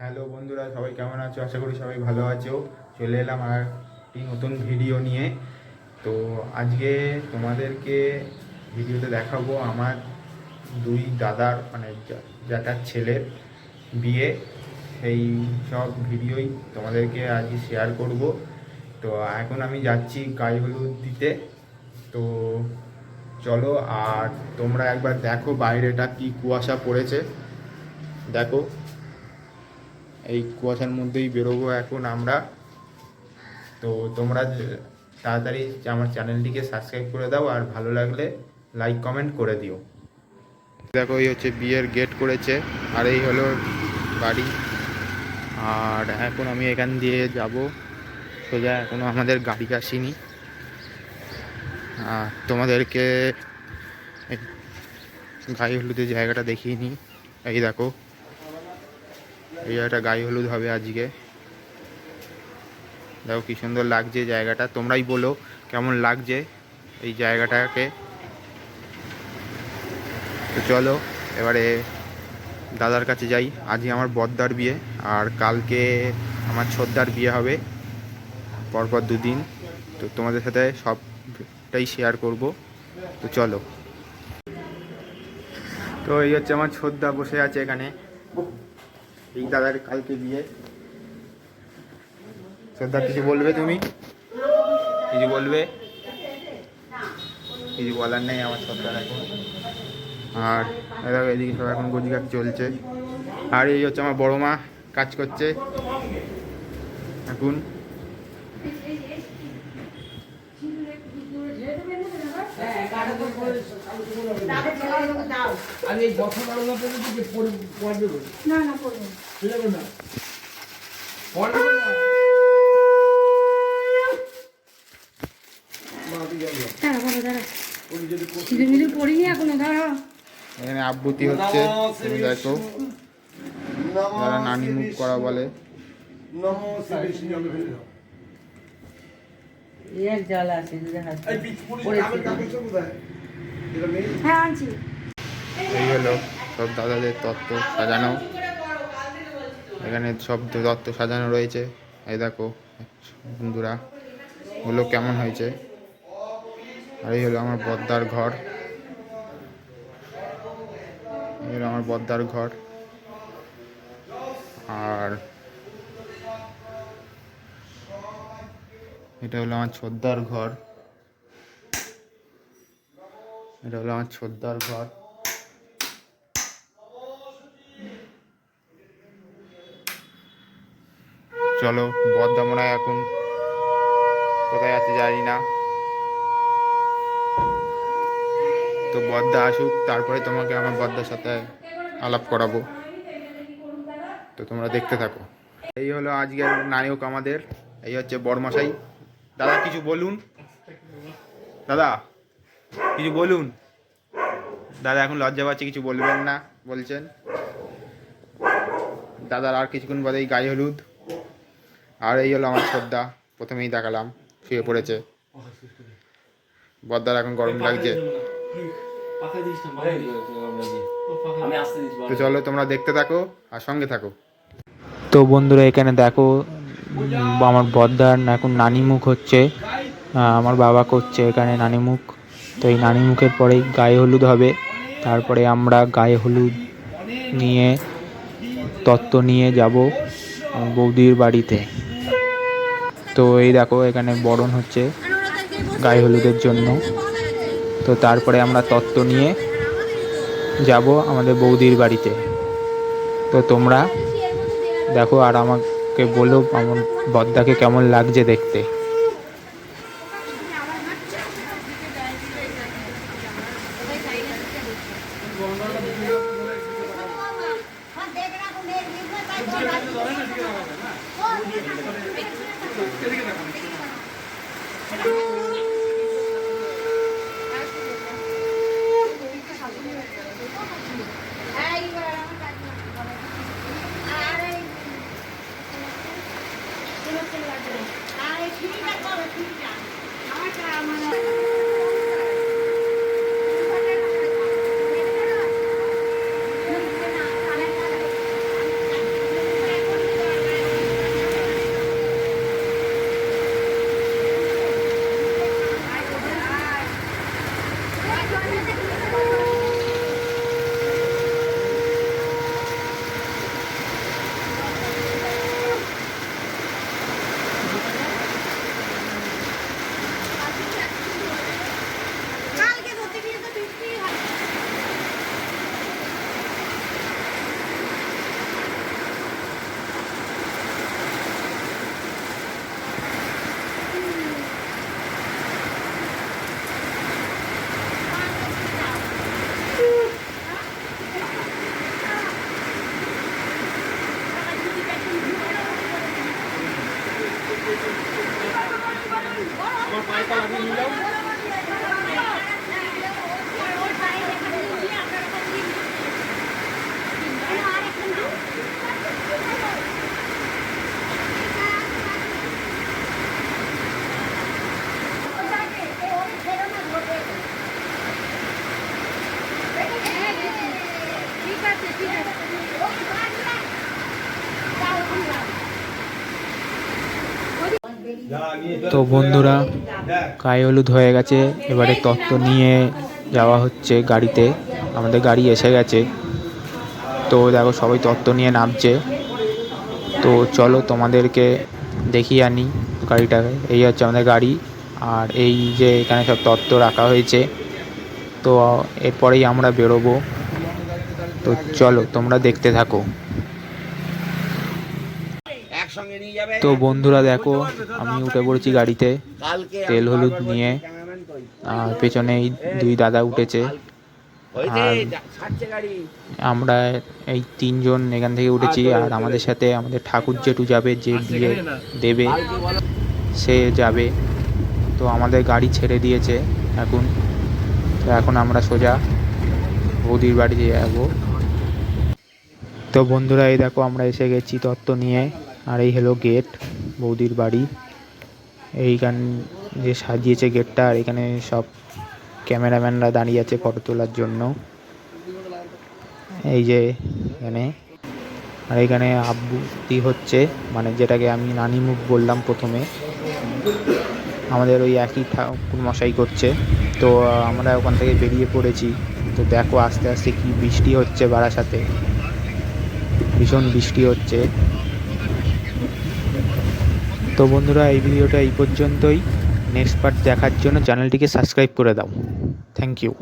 Hello বন্ধুরা, সবাই কেমন আছো? আশা করি সবাই ভালো আছো। চলে এলাম আর একটি নতুন ভিডিও নিয়ে। তো আজকে তোমাদেরকে ভিডিওতে দেখাবো আমার দুই দাদার মানে জ্যাঠার ছেলের বিয়ে। সেই সব ভিডিওই তোমাদেরকে আজকে শেয়ার করব। তো এখন আমি যাচ্ছি গায়ে হলুদ দিতে তো চলো, আর তোমরা একবার দেখো বাইরেটা কি কুয়াশা পড়েছে। দেখো। এই কুয়াশার মধ্যেই বেরোবো এখন আমরা। তো তোমরা তাড়াতাড়ি আমার চ্যানেলটিকে সাবস্ক্রাইব করে দাও আর ভালো লাগলে লাইক কমেন্ট করে দিও। দেখো, এই হচ্ছে বিয়ের গেট করেছে, আর এই হলো বাড়ি। আর এখন আমি এখান দিয়ে যাব। সোজা এখনও আমাদের গাড়ি আসেনি। আর তোমাদেরকে গায়ে হলুদের জায়গাটা দেখিয়ে নিই। এই দেখো এই একটা গায়ে হলুদ হবে আজকে। দেখো কি সুন্দর লাগছে জায়গাটা। তোমরাই বলো কেমন লাগছে এই জায়গাটাকে। তো চলো, এবারে দাদার কাছে যাই। আজকে আমার বদ্দার বিয়ে, আর কালকে আমার ছোদ্দার বিয়ে হবে। পরপর দুদিন। তো তোমাদের সাথে সবটাই শেয়ার করব। তো চলো। তো এই হচ্ছে আমার ছোদ্দা বসে আছে এখানে। এই দাদার কালকে বিয়ে। শ্রদ্ধা, কিছু বলবে তুমি? কিছু বলবে? কিছু বলার নেই আমার শ্রদ্ধার এখন। আর দেখো এদিকে সব এখন গজিঘাট চলছে। আর এই হচ্ছে আমার বড় মা, কাজ করছে। এখন এই বছর আলাদা পড়বে না। না? না। পড়বে পড়িনি এখনও হচ্ছে তুমি দেখো। যারা নানি মুখ করা বলে। নমো শ্রী বিষ্ণু এক জল আছে হাত হ্যাঁ আনছি। এই হলো সব দাদাদের তত্ত্ব সাজানো। এখানে সব তত্ত্ব সাজানো রয়েছে। এই দেখো বন্ধুরা হলো কেমন হয়েছে? আর এই হলো আমার বদ্দার ঘর। এই হলো আমার বদ্দার ঘর। আর এটা হলো আমার ছোদ্দার ঘর। এটা হলো আমার ছোদ্দার ঘর। চলো মনে হয় এখন কোথায় আছে জানি না। তো বদ্দা আসুক, তারপরে তোমাকে আমার বদ্দার সাথে আলাপ করাবো। তো তোমরা দেখতে থাকো। এই হলো আজকের নায়ক আমাদের, এই হচ্ছে বড়মশাই। দাদা, কিছু বলুন। দাদা, কিছু বলুন। দাদা, এখন লজ্জা পাচ্ছে, কিছু বলবেন না, বলছেন। দাদার আর কিছুক্ষণ বাদেই গায়ে হলুদ। আর এই হলো আমার শ্রদ্ধা, প্রথমেই দেখালাম, শুয়ে পড়েছে। বদ্দার এখন গরম লাগছে। তো চলো, তোমরা দেখতে থাকো আর সঙ্গে থাকো। তো বন্ধুরা, এখানে দেখো আমার বদ্দার এখন নানি মুখ হচ্ছে আমার বাবা করছে এখানে নানি মুখ তো এই নানি মুখের পরেই গায়ে হলুদ হবে। তারপরে আমরা গায়ে হলুদ নিয়ে তত্ত্ব নিয়ে যাব বৌদির বাড়িতে। তো এই দেখো এখানে বরণ হচ্ছে গায়ে হলুদের জন্য। তো তারপরে আমরা তত্ত্ব নিয়ে যাব আমাদের বৌদির বাড়িতে। তো তোমরা দেখো আর আমাকে বলো আমার বদ্দাকে কেমন লাগছে দেখতে? আমার পায়তাল আমি নিলাম। তো বন্ধুরা, গায়ে হলুদ হয়ে গেছে। এবারে তত্ত্ব নিয়ে যাওয়া হচ্ছে গাড়িতে। আমাদের গাড়ি এসে গেছে। তো দেখো, সবাই তত্ত্ব নিয়ে নামছে। তো চলো তোমাদেরকে দেখিয়ে আনি গাড়িটাকে এই হচ্ছে আমাদের গাড়ি। আর এই যে এখানে সব তত্ত্ব রাখা হয়েছে। তো এরপরেই আমরা বেরোবো। তো চলো, তোমরা দেখতে থাকো একসঙ্গে নিয়ে যাবে তো বন্ধুরা দেখো, আমি উঠে পড়েছি গাড়িতে, তেল হলুদ নিয়ে, আর পেছনে এই দুই দাদা উঠেছে। আর আমরা এই তিনজন এখান থেকে উঠেছি, আর আমাদের সাথে আমাদের ঠাকুর জেঠু যাবে, যে বিয়ে দেবে, সে যাবে। তো আমাদের গাড়ি ছেড়ে দিয়েছে এখন। তো এখন আমরা সোজা বৌদির বাড়ি যাব। তো বন্ধুরা, এই দেখো, আমরা এসে গেছি তত্ত্ব নিয়ে। আর এই হলো গেট, বৌদির বাড়ি। এইখান যে সাজিয়েছে গেটটা, আর এখানে সব ক্যামেরাম্যানরা দাঁড়িয়ে আছে ফটো তোলার জন্য। এই যে এখানে। আর এখানে আব্বুতি হচ্ছে মানে যেটাকে আমি নানি মুখ বললাম প্রথমে। আমাদের ওই একই ঠাকুর মশাই করছে। তো আমরা ওখান থেকে বেরিয়ে পড়েছি। তো দেখো আস্তে আস্তে কি বৃষ্টি হচ্ছে বারাসাতে। ভীষণ বৃষ্টি হচ্ছে। তো বন্ধুরা, এই ভিডিওটা এই পর্যন্তই। নেক্সট পার্ট দেখার জন্য চ্যানেলটিকে সাবস্ক্রাইব করে দাও। Thank you